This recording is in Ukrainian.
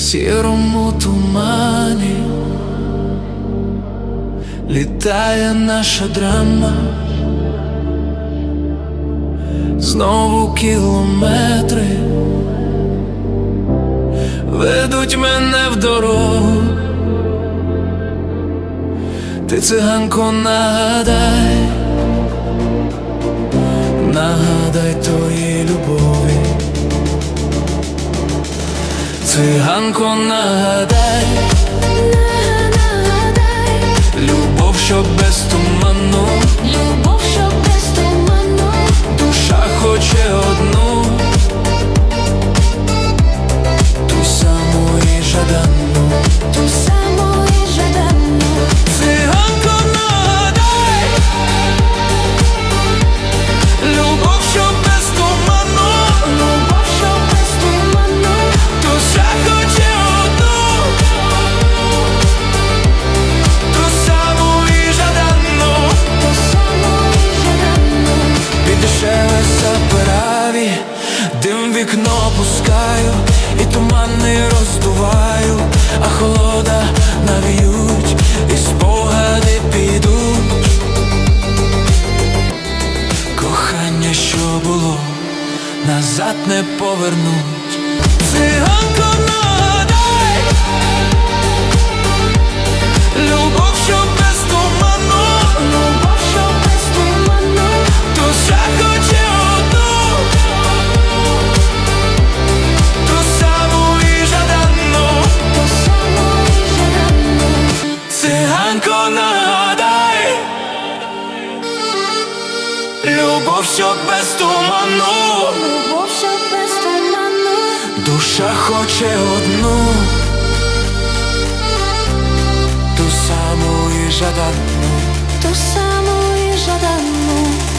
сірому тумані. Літає наша драма, знову кілометри. Ведуть мене в дорогу. Ти циганко нагадай, Циганко нагадай, Нагадай, назад не повернуть. Циганко нагадай, любов, що без туману. Любов, що без туману, Душа хоче одну, ту саму і жадану, ту саму і жадану. циганко нагадай, любов, що без туману, душа хоче одну, ту саму і жадану, ту саму і жаданну.